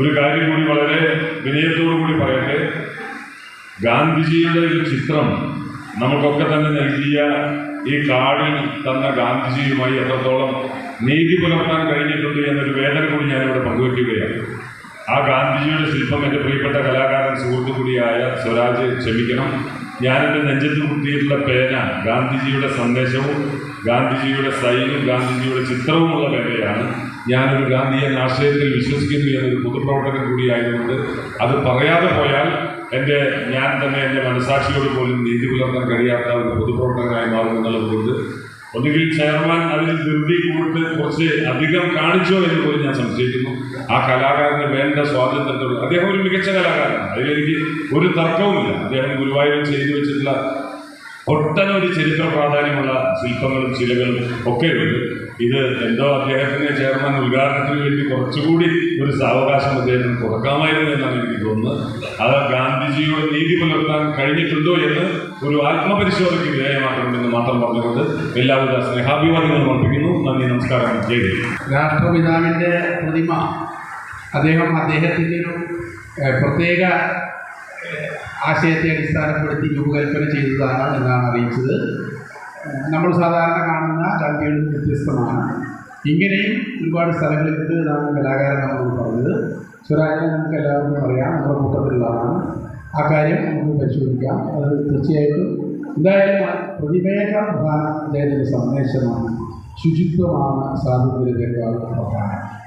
ഒരു കാര്യം കൂടി വളരെ വിനയത്തോടു കൂടി പറയട്ടെ? ഗാന്ധിജിയുടെ ഒരു ചിത്രം നമുക്കൊക്കെ തന്നെ നൽകിയ ഈ കാർഡിൽ തന്ന ഗാന്ധിജിയുമായി എത്രത്തോളം നീതി പുലർത്താൻ കഴിഞ്ഞിട്ടുണ്ട് എന്നൊരു വേദന കൂടി ഞാനിവിടെ പങ്കുവയ്ക്കുകയാണ് ആ ഗാന്ധിജിയുടെ ശില്പം എന്റെ പ്രിയപ്പെട്ട കലാകാരൻ സുഹൃത്തു കൂടിയായ സ്വരാജ് ക്ഷമിക്കണം. ഞാനെന്റെ നെഞ്ചത്ത് കുത്തിയിട്ടുള്ള പേന ഗാന്ധിജിയുടെ സന്ദേശവും ഗാന്ധിജിയുടെ സൈനും ഗാന്ധിജിയുടെ ചിത്രവുമുള്ള പേനയാണ് ഞാനൊരു ഗാന്ധിയൻ ആശയത്തിൽ വിശ്വസിക്കുന്നു എന്നൊരു പൊതുപ്രവർത്തകൻ കൂടിയായതുകൊണ്ട് അത് പറയാതെ പോയാൽ എന്റെ ഞാൻ തന്നെ എന്റെ മനസാക്ഷിയോട് പോലും നീതി പുലർത്താൻ കഴിയാത്ത ഒരു പൊതുപ്രവർത്തകനായി മാറും എന്നുള്ളതുകൊണ്ട് ഒന്നുകിൽ ചെയർമാൻ അതിൽ ധൃതി കൂട്ട് കുറച്ച് അധികം കാണിച്ചോ എന്ന് പോലും ഞാൻ സംശയിക്കുന്നു. ആ കലാകാരന് വേണ്ട സ്വാതന്ത്ര്യത്തോട് അദ്ദേഹം ഒരു മികച്ച കലാകാരനാണ്. അതിലെനിക്ക് ഒരു തർക്കവുമില്ല. അദ്ദേഹം ഗുരുവായൂരിൽ ചെയ്തു വെച്ചിട്ടുള്ള ഒട്ടനവധി ചരിത്ര പ്രാധാന്യമുള്ള ശില്പങ്ങളും ശിലകളും ഒക്കെയുണ്ട് ഇത് എന്തോ അദ്ദേഹത്തിന് ചെയർമാൻ ഉദ്ഘാടനത്തിന് വേണ്ടി കുറച്ചുകൂടി ഒരു സാവകാശം അദ്ദേഹത്തിന് കൊടുക്കാമായിരുന്നു എന്നാണ് എനിക്ക് തോന്നുന്നത്. അത് ഗാന്ധിജിയുടെ നീതി പുലർത്താൻ കഴിഞ്ഞിട്ടുണ്ടോ എന്ന് ഒരു ആത്മപരിശോധനയ്ക്ക് വിധേയമാക്കണമെന്ന് മാത്രം പറഞ്ഞുകൊണ്ട് എല്ലാവിധ സ്നേഹാഭിവാദ്യങ്ങളും അർപ്പിക്കുന്നു. നന്ദി നമസ്കാരം. ജയ്. രാഷ്ട്രപിതാവിന്റെ പ്രതിമ. അദ്ദേഹം അദ്ദേഹത്തിന്റെ ഒരു പ്രത്യേക ആശയത്തെ അടിസ്ഥാനപ്പെടുത്തി രൂപകൽപ്പന ചെയ്തതാണ് എന്നാണ് അറിയിച്ചത്. നമ്മൾ സാധാരണ കാണുന്ന കവികളും വ്യത്യസ്തമാണ്. ഇങ്ങനെയും ഒരുപാട് സ്ഥലങ്ങളിൽ നിന്ന് കലാകാരൻ നമ്മളോട് പറഞ്ഞത്. സ്വരാജിനെ നമുക്ക് എല്ലാവർക്കും അറിയാം നമ്മുടെ കൂട്ടത്തിലുള്ളതാണ്. ആ കാര്യം നമുക്ക് പരിശോധിക്കാം. അത് തീർച്ചയായിട്ടും എന്തായാലും പ്രതിമയേക്കാൾ പ്രധാന അദ്ദേഹത്തിന്റെ സന്ദേശമാണ് ശുചിത്വമാണ് സ്വാതന്ത്ര്യത്തെക്കാൾ പ്രധാനം.